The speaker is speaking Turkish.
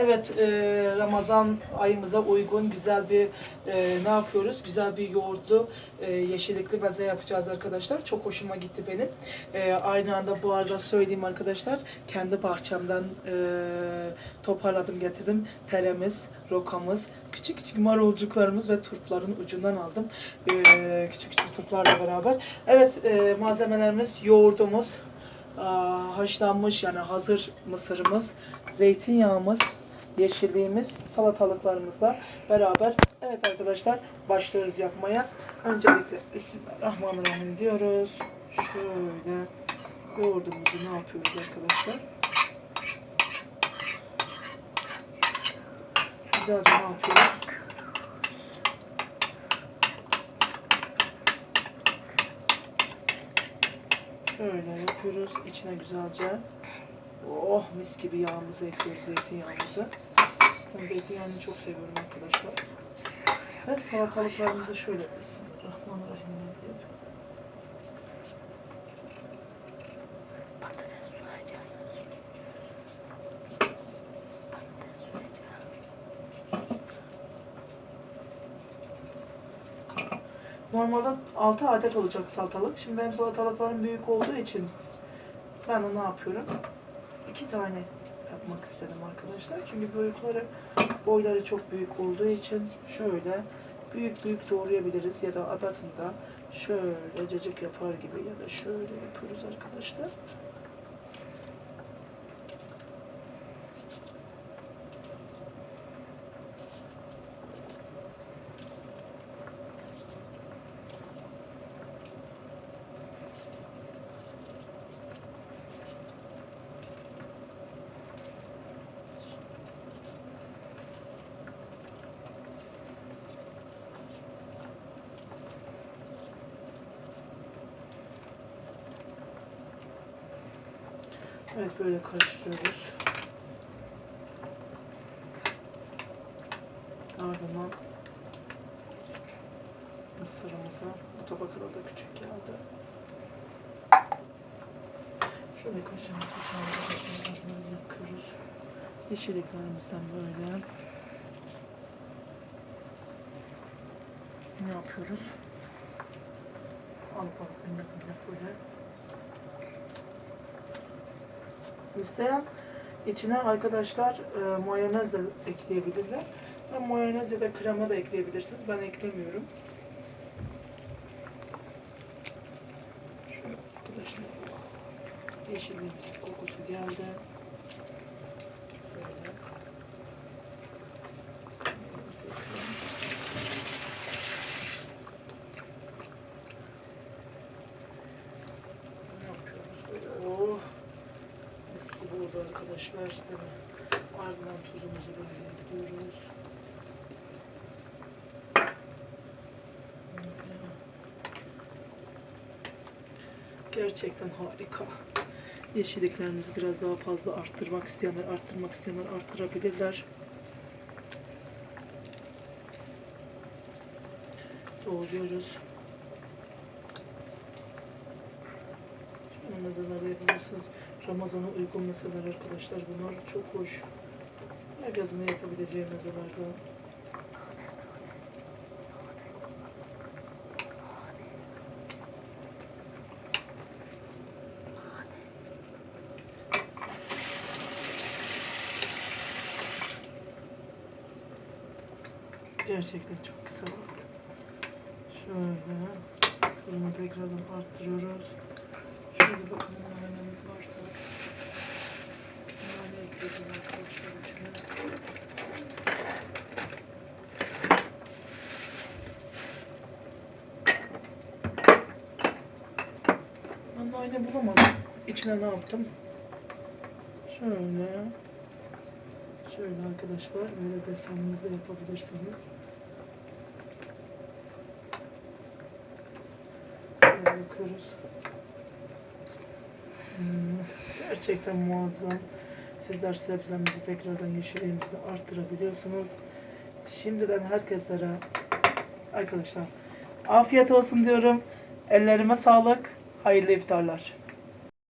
Evet, e, Ramazan ayımıza uygun güzel bir e, ne yapıyoruz? Güzel bir yoğurtlu e, yeşillikli meze yapacağız arkadaşlar. Çok hoşuma gitti benim. E, aynı anda bu arada söyleyeyim arkadaşlar. Kendi bahçemden e, toparladım getirdim. Teremiz, rokamız, küçük küçük marulcuklarımız ve turpların ucundan aldım. E, küçük küçük turplarla beraber. Evet, e, malzemelerimiz yoğurdumuz, haşlanmış yani hazır mısırımız, zeytinyağımız, yeşilliğimiz, salatalıklarımızla beraber. Evet arkadaşlar başlıyoruz yapmaya. Öncelikle Bismillahirrahmanirrahim diyoruz. Şöyle yoğurdumuzu ne yapıyoruz arkadaşlar? Güzelce ne yapıyoruz? Şöyle yapıyoruz. içine güzelce oh mis gibi yağımızı ekliyoruz zeytinyağımızı. Ben zeytinyağını çok seviyorum arkadaşlar. Ve salatalıklarımızı şöyle Bismillahirrahmanirrahim. Patates. Patates. Normalde 6 adet olacak salatalık. Şimdi benim salatalıklarım büyük olduğu için ben de ne yapıyorum? 2 tane yapmak istedim arkadaşlar. Çünkü boyutları, boyları çok büyük olduğu için şöyle büyük büyük doğrayabiliriz ya da adatında şöyle cacık yapar gibi ya da şöyle yapıyoruz arkadaşlar. Evet böyle karıştırıyoruz. Ardından mısırımızı bu tabakada da küçük geldi. Şöyle kaşığımızı çağırıyoruz. yapıyoruz. Yeşilliklerimizden böyle ne yapıyoruz? Al bak minnak minnak böyle İsteyen içine arkadaşlar e, mayonez de ekleyebilirler. Ben mayonez ya da krema da ekleyebilirsiniz. Ben eklemiyorum. Şöyle arkadaşlar yeşilliğimizin kokusu geldi. Böyle. Kremamızı ekleyelim. Ne yapıyoruz böyle? Oh! Mis gibi oldu arkadaşlar. Ardından tuzumuzu böyle ekliyoruz. Gerçekten harika. Yeşilliklerimizi biraz daha fazla arttırmak isteyenler, arttırmak isteyenler arttırabilirler. Doğruyoruz. Şöyle mezeler yapabilirsiniz. Ramazan'a uygun mezeler arkadaşlar. Bunlar çok hoş. Herkesin yapabileceği mezelerden. Gerçekten çok güzel oldu. Şöyle. Fırını tekrardan arttırıyoruz. Şöyle bakalım Nane bulamadım. İçine ne yaptım? Şöyle. Şöyle arkadaşlar. Böyle deseninizi de yapabilirsiniz. Böyle bakıyoruz. Hmm, Gerçekten muazzam. Sizler sebzemizi tekrardan yeşilliğimizi de arttırabiliyorsunuz. Şimdiden herkeslere arkadaşlar afiyet olsun diyorum. Ellerime sağlık. Hayırlı iftarlar.